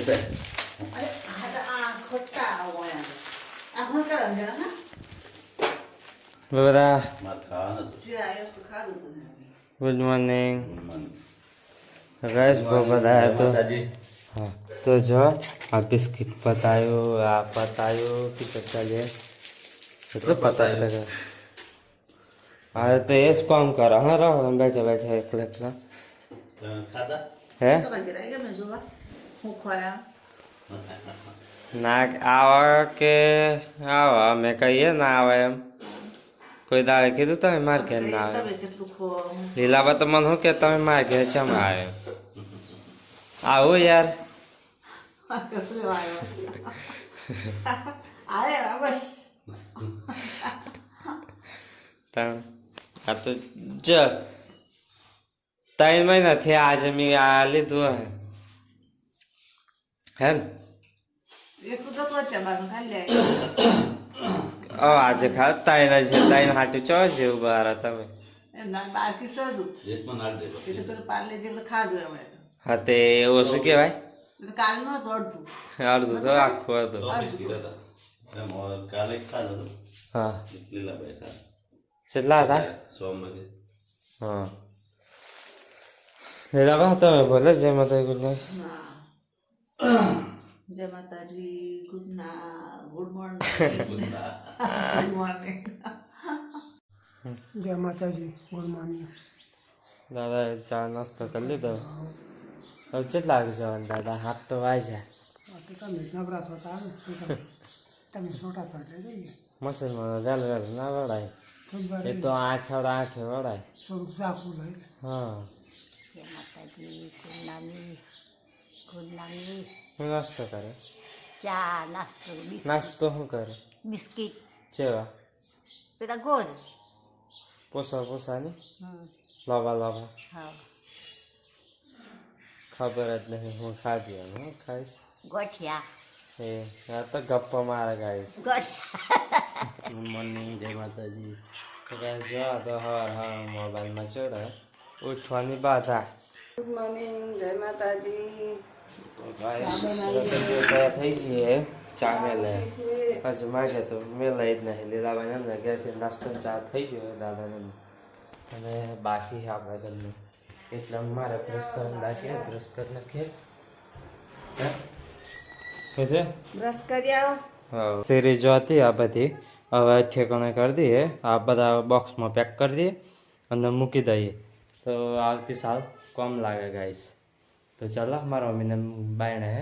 અરે આ આ ખોટા આવો આ ખોટા છે હા બધા મારે ખાવાનું હતું. જે આયો તો ખાધું તું ને ગુડ મોર્નિંગ જમવાનું. ગેસ બહુ બધા જય તો માતાજી. હા તો જો આ બિસ્કિટ પતાયું આ પતાયું કે ચાલીએ એટલે પતાયું તો હા તો એ જ કામ કરે હા રહો બેઠા બેઠા એકલા એકલા તમે ખાધા હે મેં હું ખોયા? ના આવે કે આવે અમે કહીએ ના આવે એમ. કોઈ દાડે કીધું તમે માર ઘેર ના આવે. લીલાબા તો મને શું કે તમે માર ઘેર ચમ આવે? આવું યાર. આ તો જ. ત્રણ મહિના થયા આજે મેં આ લીધું હે. હે આજે ખા ત્રણ છે ત્રણ હાટું ચો જેવું બહાર તમે હા તે એવું શું કાલ અડધું. તો આખું હતું. હા. કેટલા હતા? હા. લીલાબા તમે ભલે જેમાં નાઇટ હા. જય માતાજી ગુડ ના ગુડ મોર્નિંગ. Good morning. જય માતાજી ગુડ મોર્નિંગ. દાદા ચા નાસ્તો કરી લીધો? હવે કેટલા વાગે જવાનું દાદા? હાથ તો વાય છે તમે? નવરા થતા તમે સોટા થતા જઈએ મશીનમાં વહેલું વહેલું ના વળાય. એ તો આઠ વાળા આઠે વળાય. થોડુંક ઝાકું લઈ હા. જય માતાજી નાની ગુડ હું નાસ્તો કરે? ચા નાસ્તો બિસ્કિટ. નાસ્તો શું કરે? બિસ્કિટ. ચેવા પેલા ગોળ. પોસા પોસાની લાવા લાવા. હા. ખબર જ નહીં હું ખાધી હું ખાઈશ. ગોઠિયા. એ આ તો ગપ્પા મારે ગાઈશ. ગોઠિયા. ગુડ જય માતાજી. જો તો હવાર હા મોબાઈલમાં ચડે ઉઠવાની બાધા. ગુડ મોર્નિંગ જય માતાજી. તો તૈયાર થઈ જઈએ ચા મેલે પછી માગે તો મેલાઈ જ નહીં. લીલાભાઈ એમને ઘેરથી નાસ્તો ચા થઈ ગયો દાદાને. અને બાકી આપણે ઘરનું. એટલે મારે બ્રશ કરીને બાકી બ્રશ કરી નાખીએ સિરીઝ હતી આ બધી. હવે ઠેકાણે કરી દઈએ. આ બધા બોક્સમાં પેક કરી દઈએ અને મૂકી દઈએ. તો આવતી સાલ કમ લાગે તો ચાલો મારા મમ્મીને બાયણે હે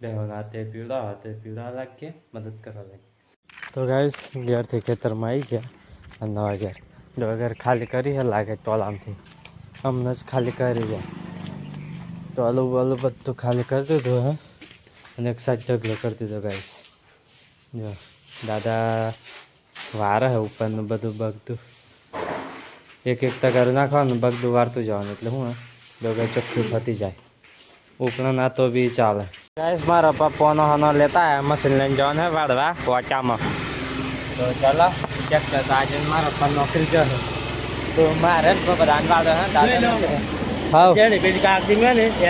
બેહોના હાથે પીવડા હાથે પીવડા લાગીએ મદદ કરવા લાગીએ તો ગાઈસ ઘેરથી ખેતરમાં આવી ગયા અને નવા ઘેર નવા ઘેર ખાલી કરી હે લાગે ટોલામથી અમને જ ખાલી કરી ગયા ટોલું બોલું બધું ખાલી કરી દીધું હે અને એક સાઈડ ઢગલો કરી દીધો ગાઈસ જો દાદા વાર હે ઉપરનું બધું બગતું એક એક તગારું નાખવાનું બગડું વારતું જવાનું એટલે હું ડોગર ચોખ્ખું થતી જાય ઉપરના ના તો બી ચાલે. ગાઈસ મારા પપ્પાનો હનો લેતા આવ્યા મશીન લઈને જવાનું હે વાળવા વાટામાં. તો ચાલો ચેક કરતા આજે મારા પર નોકરી જશે તો મારે બધાને વાળો હે દાદા હા.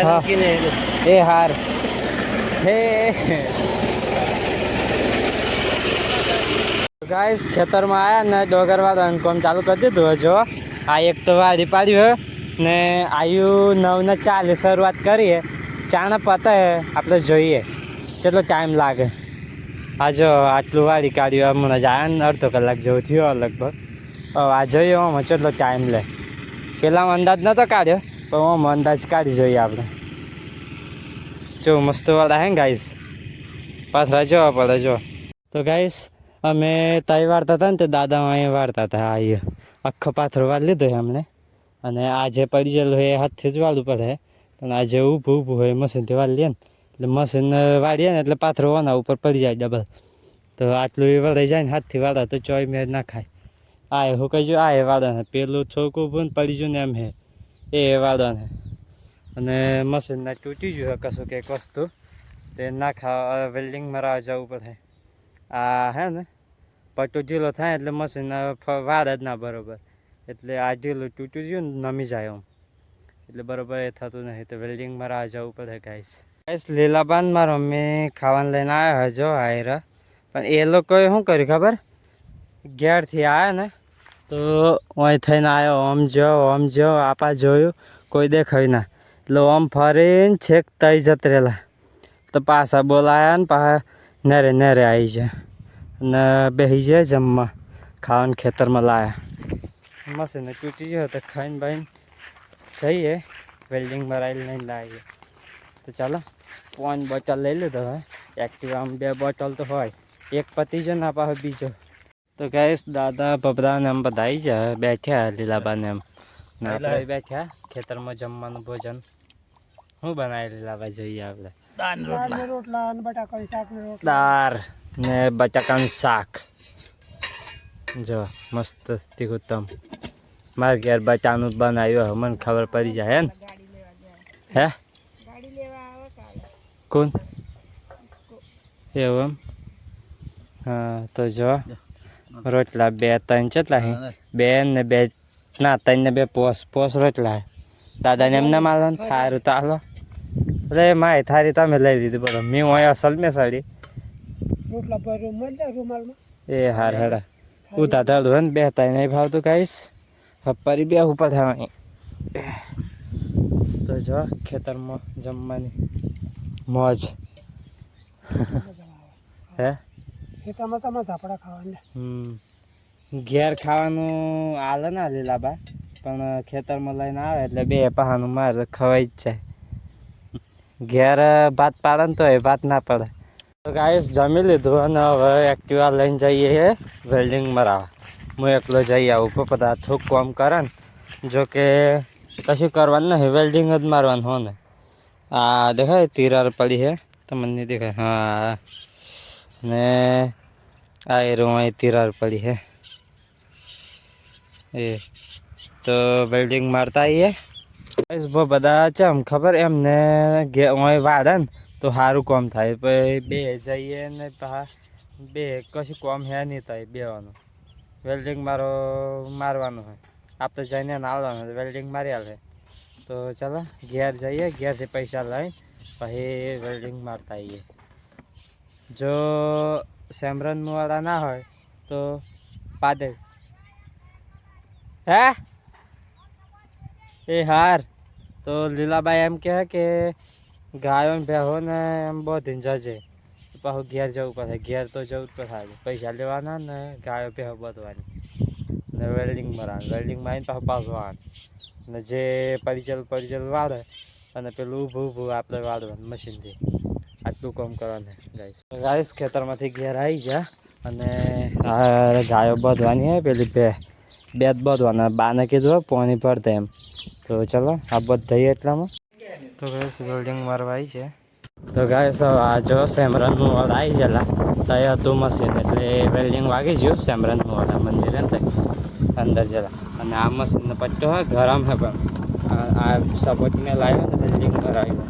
હા એ હાર. હે. ગાઈસ ખેતરમાં આયા ને ડોગર વાળા કામ ચાલુ કરી દીધું જો. આ એક તો વાડી પાડ્યું હે ને આયુ નવ ને ચાલે શરૂઆત કરીએ ચાણે પતે, આપણે જોઈએ. કેટલો ટાઈમ લાગે. આ જો આટલું વાડી કાઢ્યું હમણાં જ આયા ને અડધો કલાક જેવું થયો લગભગ. આ જોઈએ આમાં કેટલો ટાઈમ લે. પહેલાં અંદાજ નહોતો કાઢ્યો, પણ આમ અંદાજ કાઢી જોઈએ આપણે. જો, મસ્તવાળા હે ગાઈસ પાથરા જોવા પડે, જો. તો ગાઈસ અમે તાઈ વાળતા હતા ને તે દાદા અહીંયા વાળતા હતા, આ આખો પાથરો વાળી લીધો એમણે અને આ જે પડી ગયેલું એ હાથથી જ વાળવું પડે. પણ આ જે ઊભું ઊભું હોય મશીનથી વાળી લે ને એટલે મશીન વાળીએ ને એટલે પાથરો વાના ઉપર પડી જાય ડબલ તો આટલું એ વળાઈ જાય ને હાથથી વાળા તો ચોય મેં ના ખાય. આ એ હુકાઈ ગયું, આ એ વાળાને પેલું થોડુંક ઊભું ને પડી ગયું ને એમ હે. એ વાળાને અને મશીનને તૂટી ગયું કશું કંઈક વસ્તુ તે ના ખાવા વેલ્ડિંગ મરાવા જવું પડે. આ હે ને પટ્ટો ઢીલો થાય એટલે મશીન વાળ જ ના બરોબર. એટલે આ ઢીલું તૂટી ગયું ને નમી જાય આમ એટલે બરોબર એ થતું નહીં, તો વેલ્ડિંગ મરાવા જવું પડે ગાઈસ ગાઈસ લીલાબાન મારા મમ્મી ખાવાનું લઈને આવ્યા હજો આયરા પણ એ લોકોએ શું કર્યું ખબર? ઘેરથી આવ્યા ને, તો અહીં થઈને આવ્યો, ઓમ જો ઓમ જો, આપા જોયું? કોઈ દેખાયું ના. એટલે ઓમ ફરીને છેક તઈ જત રહેલા. તો પાછા બોલાયા ને, પાછા નરે નરે આવી જાય અને બેસી જાય જમવા, ખાવાનું ખેતરમાં લાયા. ને તૂટી ગયો તો ખાઈને બાઈને જઈએ. વેલ્ડિંગ મરાયેલ નહીં લાવીએ. તો ચાલો પાંચ બોટલ લઈ લીધો હવે. એક્ટિવામાં બે બોટલ તો હોય. એક પતી જો ના પાસે બીજો. તો ગાઈસ દાદા બબરા આમ એમ બધા આવી જાય બેઠ્યા લીલાબાને એમ. ને આપણે બેઠ્યા ખેતરમાં જમવાનું ભોજન. શું બનાવી લીલાબા? જોઈએ આપણે. દાળ ને બટાકાનું શાક. જો મસ્ત તીખું તમ મારે ઘેર બચાનું જ બનાવ્યું. મને ખબર પડી જાય હે ને હે? કોણ? એવું હા તો જો. રોટલા બે ત્રણ કેટલા હે? બે ને બે ના ત્રણ ને બે પોસ પોસ રોટલા હે. દાદાને એમને માલો ને થારું તો હાલો. અરે માય થારી તમે લઈ લીધી બોલો. મેં હોય અસલ મેં સાડી એ હાર હેડા હે ને બે ત્રણ નહીં ભાવતું કાંઈશ પરી બે ઉપર થવાની તો જો ખેતરમાં જમવાની મોજ. હે? ખેતરમાં તમે ઝાપડા ખાવાના. હમ. ઘેર ખાવાનું આલે ના લીલાબા પણ ખેતરમાં લઈને આવે એટલે બે પહાનું મારે ખવાઈ જ જાય ઘેર ભાત પાડે ને તો એ ભાત ના પડે. તો ગાઈસ જમી લીધું અને હવે એક્ટિવા લઈને જઈએ વેલ્ડિંગ મરાવા હું એકલો જઈ આવું બધા થોક કામ કરે ને. જો કે કશું કરવાનું નહીં વેલ્ડિંગ જ મારવાનું હો ને. આ દેખાય તિરાર પડી છે તમને દેખાય? હા. ને આ એ રૂમ અહીં તિરાર પડી છે એ તો વેલ્ડિંગ મારતા આવીએ બસ બહુ બધા છે આમ ખબર? એમને અહીં વાળે ને તો સારું કામ થાય. પછી બે જઈએ ને બે, કશું કામ હે નહીં થાય, બેવાનું. વેલ્ડિંગ મારો મારવાનું હોય. આપ તો જઈને આવવાનું વેલ્ડિંગ મારી આવે તો ચાલો, ઘેર જઈએ, ઘેરથી પૈસા લઈ, પછી વેલ્ડિંગ મારતા આવીએ જો સેમરનવાળા ના હોય, તો પાદળ હે? એ હાર. તો લીલાબાઈ એમ કહે કે ગાયો ને ભેહો ને એમ બધીને જજે પાછું ઘેર જવું પડે. ઘેર તો જવું જ પડે પૈસા લેવાના ને ગાયો ભેહો બધવાની. ને વેલ્ડિંગ મરાવાનું વેલ્ડિંગ મારીને પાછું આવવાનું ને જે પરિચલ પરિચલ વાળે અને પેલું ઊભું ઊભું આપણે વાળવાનું મશીનથી. આટલું કામ કરવાનું ગાઈસ ગાઈસ ખેતરમાંથી ઘેર આવી જા અને ગાયો બધવાની હે, પેલી બે બે જ બધવાના. બાને કીધું પાણી ભરતા એમ. તો ચલો, આ બધ એટલામાં. તો ગાઈસ વેલ્ડિંગ મારવા આવી છે. તો ગાઈસ આ જો સેમરનનું વાળ આવી ગયેલા. તો એ હતું મશીન, એટલે વેલ્ડિંગ વાગી ગયું સેમરનનું વાળા મંદિરે ને અંદર જરા અને આ મશીનનો પટ્ટો હોય ગરમ હે પણ. આ- સપોર્ટ મેં લાવ્યો ને, વેલ્ડિંગ કરાવ્યું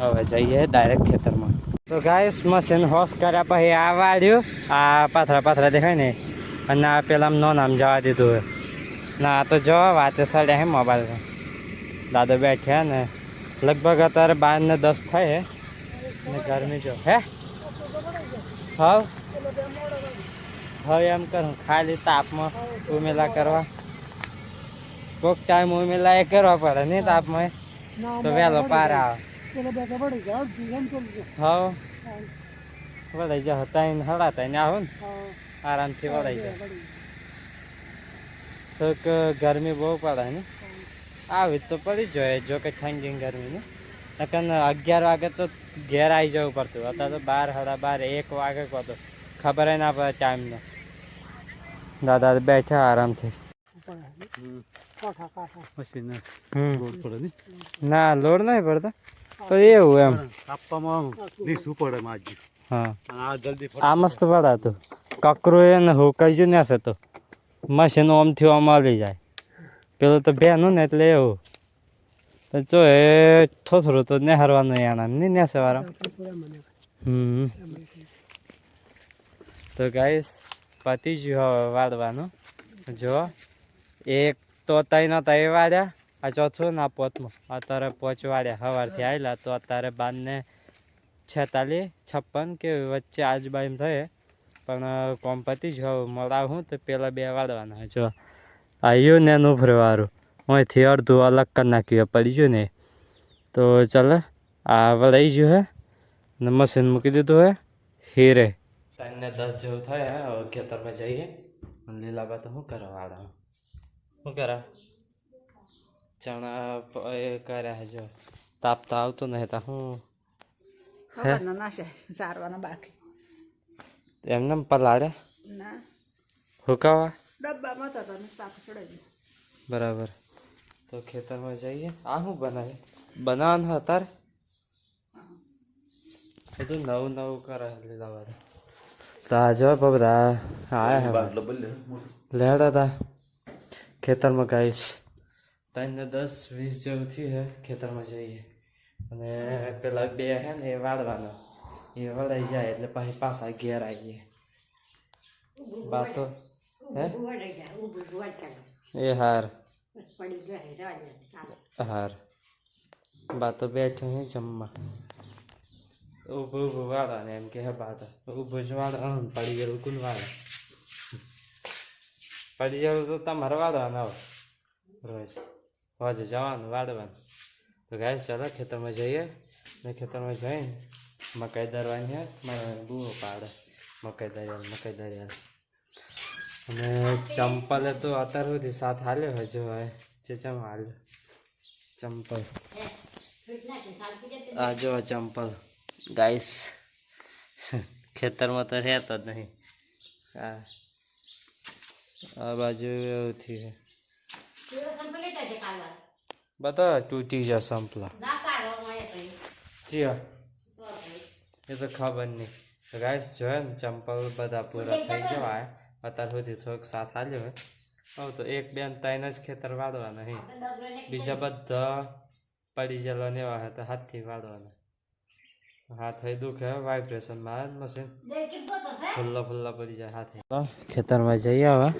હવે જઈએ ડાયરેક્ટ ખેતરમાં. તો ગાય મશીન હોશ કર્યા પછી આ વાળ્યું. આ પાથરા પાથરા દેખાય ને. અને આ પેલા નો નામ જવા દીધું હોય ના આ તો જો વાતે સડ્યા હે મોબાઈલ દાદા બેઠ્યા ને. લગભગ અત્યારે બાર ને દસ થાય ને ગરમી જો. હે? હવ? હવે એમ કરું. ખાલી તાપમાં ઉમેલા કરવા. કોક ટાઈમ ઉમેલા એ કરવા પડે નહીં તાપમાં તો વહેલો પાર આવે. હવ વળાઈ જા હતા હળાતા ને આવો ને. આરામથી વળાઈ જાય. તો ગરમી બહુ પડે ને. આવી તો પડી જોઈએ જો કે ઠંડી ગરમી ને. નકર અગિયાર વાગે તો ઘેર આવી જવું પડતું. અત્યારે તો બાર, સાડા બાર, એક વાગે પડતું ખબર ના પડે ટાઈમનો દાદા બેઠા આરામથી. ના, લોડ નહીં પડતો. તો એવું એમ. આપવામાં હા. આ મસ્ત પડાતું કકરું એને હુકાઈ ને તો. મશીન ઓમથી ઓમ હલી જાય. પેલું તો બેનું ને એટલે એવું. જો એ થોથરું તો નેહરવાનું એના નહીં નેસે મને હમ તો ગાઈસ પતી જ હવે વાળવાનું જો એક તો તઈ તઈ વાળ્યા આ ચોથું ના પોતમાં અત્યારે પોચ સવારથી આવેલા તો અત્યારે બારને છેતાલીસ છપ્પન કે વચ્ચે આજુબાજુ થયે પણ કોમ પતી જ હવે મળાવ તો પેલા બે વાળવાના. જો આવ્યું ને એનું ફરવારું અહીંથી અડધું અલગ કરી નાખ્યું પડી ગયું ને તો ચાલે આ વળાઈ ગયું હે ને મશીન મૂકી દીધું હે હીરે ટાઈમને દસ જેવું થાય હે હવે ખેતરમાં જઈએ અને લીલાબા તો શું કરવા વાળા શું કરા ચણા પ- એ કર્યા હે જો તાપ તો આવતો નહીં તા હું ખબર નાશે સારવાના બાકી એમને પલાળ્યા ના હુકાવા ડબ્બામાં તો તને તાપ ચડાવી દે બરાબર તો ખેતરમાં જઈએ. આ શું બનાવે બનાવવાનું અત્યારે? બધું નવું નવું કરે લીધા બધા તો આ જો બધા આયા હે લેડા તા ખેતરમાં ગાઈશ. ત્રણ દસ વીસ જેવું થયું હે. ખેતરમાં જઈએ. અને પેલા બે હે ને એ વાળવાનો. એ વળાઈ જાય એટલે પછી પાછા ઘેર આવીએ. બાતો. હે? એ હાર. હાર બા તો બેઠો હે જમવા ઊભું ઊભું વાળા ને એમ કે હે બા તો ઊભું જ વાળા હમ પડી ગયેલું કોણ વાળા પડી ગયેલું તો તમારે વાળવાનું આવો રોજ રોજ જવાનું વાળવાનું તો ગાય ચાલો ખેતરમાં જઈએ ને ખેતરમાં જઈને મકાઈ દરવાની હે મારા બુઓ પાડે મકાઈ દરિયાલ મકાઈ દરિયાલ અને ચંપલે તો અત્યાર સુધી સાથ હાલ્યો હોય જો હવે જે ચમ હાલ્યો ચંપલ. આ જો ચંપલ. ગાઈસ ખેતરમાં તો રહેતો જ નહીં. હા. આ બાજુ એવું થયું. બતા, તૂટી જશે સંપલા. જી હા એ તો ખબર નહીં. તો ગાઈસ જોયે ને ચંપલ બધા પૂરા થઈ જવાય અત્યાર સુધી થોડોક સાથ હાલ્યો હોય હવે તો એક બેન ત્રણ જ ખેતર વાળવાના હે. બીજા બધા પડી ગયેલા ને એવા હતા હાથથી વાળવાના હાથ થઈ દુખે વાઇબ્રેશન ને મશીન ફુલ્લા ફુલ્લા પડી જાય હાથે. ખેતરમાં જઈએ હવે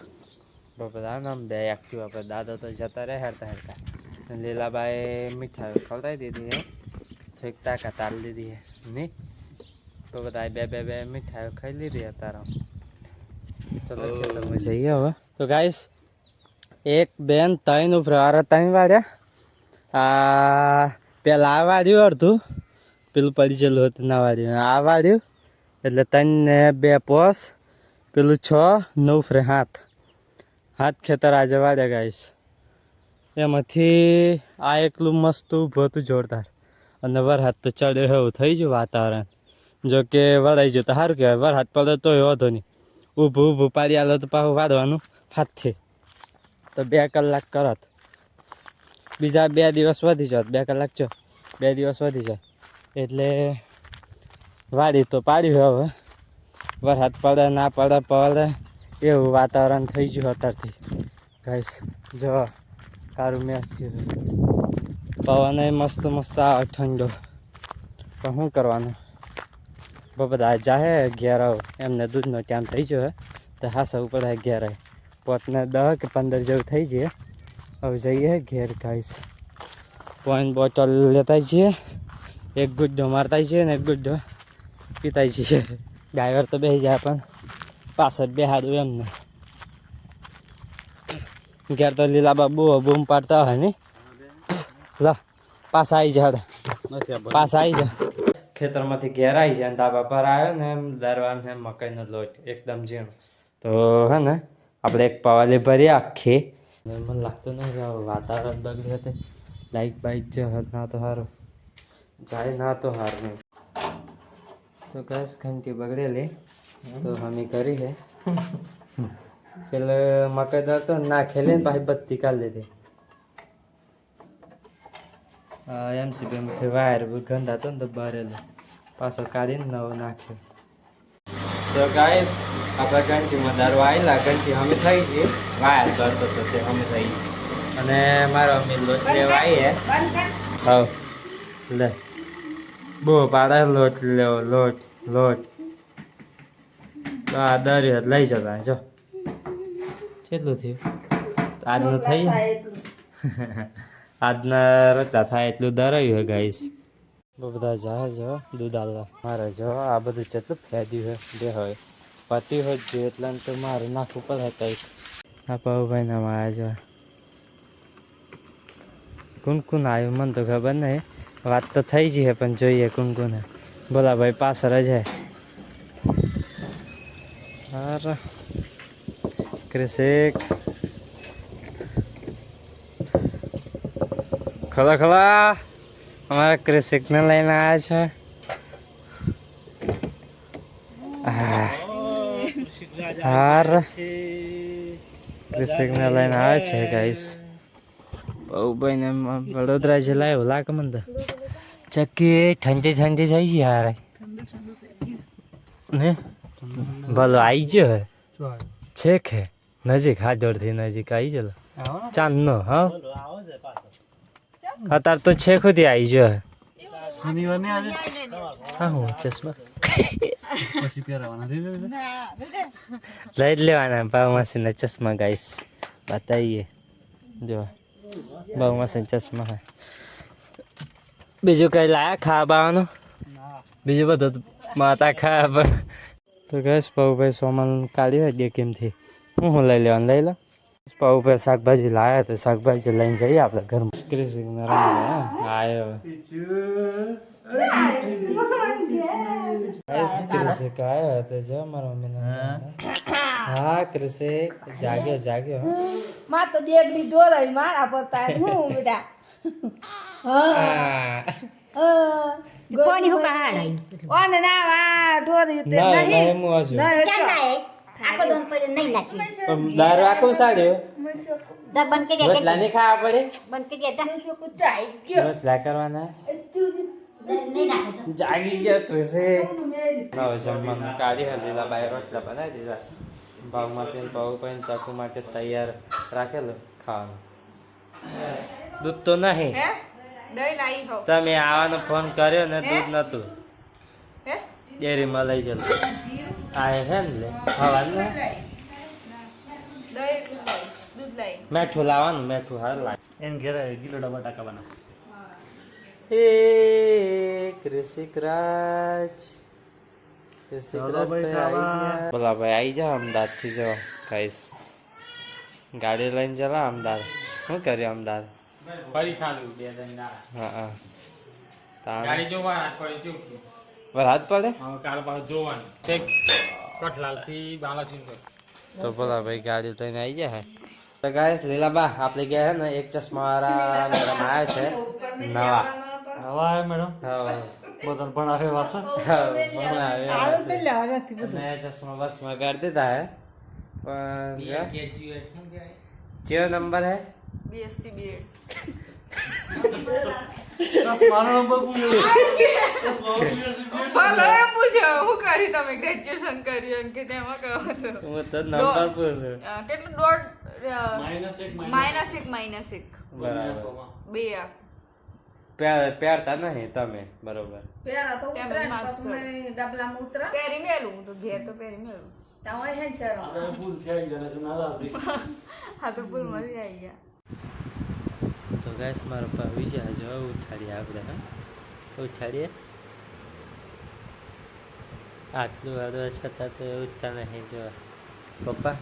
બધા આમ બે એક્ટિવ આપણે દાદા તો જતા રહે હેરતા હેરતા. લીલાબાઈ મીઠાઈ ખવડાવી દીધી હે. છેક તાકા તાલ દીધી હે. નહીં તો બધા બે બે બે મીઠાઈઓ ખાઈ લીધી અત્યારે ચલો ખેતરમાં જઈએ. હવે. તો ગાઈસ એક બેન ત્રણ ઉભરા ત્રણ વાર્યા આ પેલા આ વાર્યું અડધું પેલું પડી ગયેલું હતું ના વાર્યું. આ વાર્યું એટલે ત્રણ ને બે પોસ પેલું છ નવ ફ્રે હાથ. હાથ ખેતર આજે વાર્યા ગાઈસ એમાંથી આ એકલું મસ્ત ઊભું હતું જોરદાર. અને વરસાદ તો ચડ્યો એવું થઈ ગયું વાતાવરણ. જો કે વરાઈ ગયું તો સારું કહેવાય. વરસાદ પડે તોય વાંધો નહીં. ઊભું ઊભું પાડી આલો તો પાછું વાળવાનું હાથથી તો બે કલાક કરત. બીજા બે દિવસ વધી જત. બે કલાક છો બે દિવસ વધી જાય એટલે વાડી તો પાડ્યું હવે. વરસાદ પડે, ના પડે પડે. એવું વાતાવરણ થઈ ગયું અત્યારથી. ગાઈસ, જો, સારું મેચ થયું પવન મસ્ત મસ્ત આવે ઠંડો પણ શું કરવાનું? બધા જાહે અગિયાર એમને દૂધનો ટાઈમ થઈ ગયો તો હાસા ઉપર આવે પોતને દહ કે પંદર જેવું થઈ જઈએ હવે જઈએ ઘેર ગાઈસ. પોઈન્ટ બોટલ લેતા છીએ એક ગુડ્ડો મારતા છીએ ને એક ગુડ્ડો પીતા છીએ ડ્રાઈવર તો બેસી જાય પણ પાછળ બેહાડું એમને. ઘેર તો લીલા બાબુ બૂમ પાડતા હોય ને. લ, પાછા આવી જા પાછા આવી જા ખેતરમાંથી ઘેર આવી જાય ધાબા પર આવ્યો ને એમ દરવાર ને મકાઈનો લોટ એકદમ ઝીણો. તો હે ને આપણે એક પવાલી ભરી આખી. મને લાગતું નહીં કે વાતાવરણ બગડ્યું હતું લાઈટ બાઈટ જે ના તો સારું જાય ના તો સારું તો કસ ઘંટી બગડેલી. તો અમે કરી હે પેલે મકાઈ દર તો નાખેલી ને ભાઈ બત્તી કાઢી લીધી. એમસીબી વાયર ગંદા હતો ને તો ભરેલું પાછો કાઢીને નવો નાખ્યો. તો ગાઈસ આપણે ઘંટીમાં દારૂ આવેલા ઘંટી અમે થઈ ગઈ. વાયર કરતો તો તે અમે થઈ અને મારો અમે લોટ લેવા આવીએ હા લે. બહુ પાડે લોટ લેવો લોટ લોટ. તો આ દરિયો લઈ જતા જો. કેટલું થયું? આજનું થઈ આજના રતા થાય એટલું દરાયું હે ગાઈસ બહુ બધા જાય જો દૂધ આલવા મારે જો આ બધું જેટલું ફેદ્યું હોય બે હોય. પતિ હોય જો એટલે તો મારે નાખવું પડે કંઈક. આ પાઉભાઈ ના મારે જો. કુન કુન આવ્યું મને તો ખબર નહીં. વાત તો થઈ ગઈ પણ જોઈએ કુન કુન બોલા ભાઈ પાછળ જ હે. અરે ક્રિશિક ખલા ખલા. અમારા ક્રિશિકને લઈને આવ્યા છે. હાર. ક્રિશિકને લઈને આવે છે ગાઈસ બહુ ભાઈને વડોદરા જિલ્લા એવું લાગે મને ચકી ચક્કી ઠંડી ઠંડી થઈ ગઈ હારે. ને? ભલો આવી ગયો છે કે? નજીક નજીક દોડથી નજીક આવી ગયેલો ચાંદનો હા? અત્યારે તો છેક ખુદી આવી જો હે. શનિવાર ને આજે? હા હું ચશ્મા. પછી પહેરવાના. લઈ જ લેવાના ભાવ મશીન ચશ્મા ગાઈસ બતાવીએ. જો ભાવ ચશ્મા હે. બીજું કઈ લાયા ખાવા બાવાનું? બીજું બધું માતા ખાવા પણ તો ગઈશ ભાઈ સોમાન કાઢી હોય કેમથી હું હું લઈ લેવાનું? લઈ લો. ભાઈ શાકભાજી લાયા તો શાકભાજી લઈને જઈએ આપણે ઘરમાં. ક્રિસિંગ આવ્યો કૃષિક આવ્યો તો જો મારો મમ્મીને હા. કૃષિક જાગ્યો જાગ્યો માં તો દેગડી દોરાઈ મારા પતા હું બેટા હા. પાણી હું કાઢાય? ઓને ના વા દોરી તે ના ના આખો દોન પડે નહીં નાખી દારૂ આખું સાડ્યો દર બંધ કરી દે રોટલા નહીં ખાવા પડે? બંધ કરી દે રોટલા કરવાના? જાગી ગયો ક્રિસિક નવ જમવાનું કાઢી હલીલા બાય રોટલા બનાવી દીધા. ભાવ મશીન ભાવ પણ ચાકુ માટે તૈયાર રાખેલું ખાવાનું. દૂધ તો નહીં. હોવ. તમે આવવાનો ફોન કર્યો ને દૂધ નતું. હે? ડેરીમાં લઈ જતો આ છે ને લે ખાવાનું મેઠું લાવવાનું મેઠું હાર લાવ એને ઘેર ગીલોડા બટાકા બના એ કૃષિક રાજ કૃષિક ભાઈ આવી જા અમદાવાદથી જો ગાડી લઈને જલા અમદાવાદ. શું કર્યું અમદાવાદ? ફરી ખાધું બે ત્રણ હા હા. ગાડી જોવા પડી ચૂકી. વરસાદ પડે હવે કાલ પાછું જોવાનું છેક કઠલાલથી બાલાસિંહ તો બોલા ભાઈ ગાડી લઈને આવી ગયા હે તો ગાઈસ લીલાબા આપણે ગયા હે ને એક ચશ્મા વાળા મેડમ આવ્યા છે નવા હવા આવે મેડમ હા બધાને ભણાવે વાંચો હા, ભણાવે આવું હશે. તો લેવાનાથી બધું અને ચશ્મા બસમાં કરી દીધા હે પણ જો ગ્રેજ્યુએટ શું કહેવાય ચિયો નંબર હે બીએસસી બીએડ ચશ્માનો નંબર પૂછ્યો પૂછ્યો કરી તમે ગ્રેજ્યુએશન કર્યું? કે તેમાં કહો તો. તો નંબર પૂછું કેટલું? દોઢ માઇનસ એક માઇનસ એક. માઇનસ એક. બરાબર. બે. આ પહેર- પહેરતા નહીં તમે બરોબર. પેલા તો ઉતરે પછી મેં ડબલામાં ઉતરા. પહેરી મેલું તો ઘેર તો પહેરી મેલું. હોય હે ને શરમ. ભૂલ થઈ ગઈ ના આવતી હા તો ભૂલમાંથી આવી ગયા. તો ગેસ મારા પપ્પા આવી જાય જો ઉઠાડીએ આપણે હા? ઉઠાડીએ? આટલું વાળું છતાં તો ઉઠતા નહીં જો. પપ્પા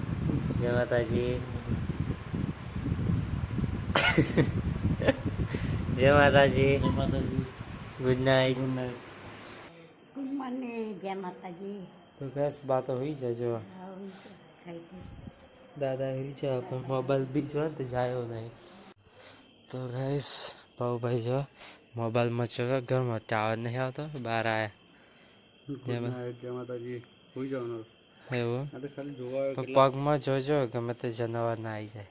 જય માતાજી. જય માતાજી. જય માતાજી. ગુડ નાઇટ ગુડ નાઇટ મને જય માતાજી. તો ગેસ બાતો હોઈ છે જો. દાદા એવી છે પણ મોબાઈલ બી જો ને તો જાયો નહીં. તો ગેસ ભાઉભાઈ જો મોબાઈલમાં છો ઘરમાં ટાવર નહીં આવતો બહાર આવ્યા એવું? પગમાં જોજો ગમે તે જનાવર ના આવી જાય.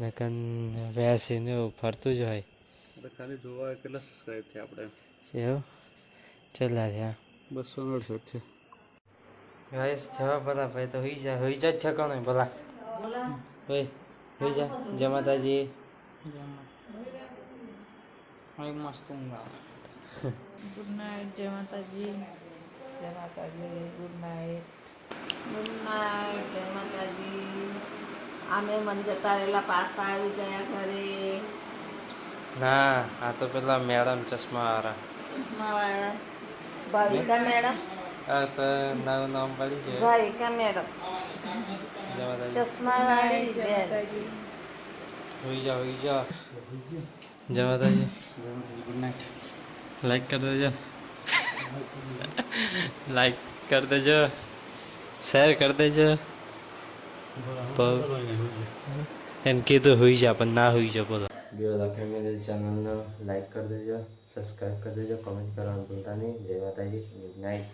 નકન વેસીને એવું ફરતું જ હોય. તો ખાલી જોવા કેટલા સબસ્ક્રાઇબ છે આપણે. એવું? ચલા રહ્યા. બસો અડસઠ છે. ગાઈસ જવા ભલા ભાઈ તો હોઈ જાય હોઈ જાય ઠેકાણો ભલા. ભાઈ હોઈ જા જમાતાજી. માતાજી હવે મસ્ત ઊંઘ આવે ગુડ નાઇટ જય માતાજી જય માતાજી ગુડ નાઇટ ગુડ નાઇટ જય માતાજી અમે મન જતા રહેલા પાસા આવી ગયા ઘરે. ના આ તો પેલા મેડમ ચશ્મા વાળા. ચશ્મા વાળા. ભાવિકા મેડમ? આ તો નવું નામ પડી છે. ભાવિકા મેડમ. જય માતાજી. ચશ્માવાળી બેન. હોઈ જા, હોઈ જાઓ જય માતાજી લાઈક કરી દેજો. લાઈક કરી દેજો. શેર કરી દેજો. એમ કીધું હોઈ જા, પણ ના હોઈ જા બોલો. બીઓ બધા મેં ચેનલને લાઈક કરી દેજો સબસ્ક્રાઈબ કરી દેજો કમેન્ટ કરવાનું ભૂલતા નહીં. જય માતાજી ગુડ નાઇટ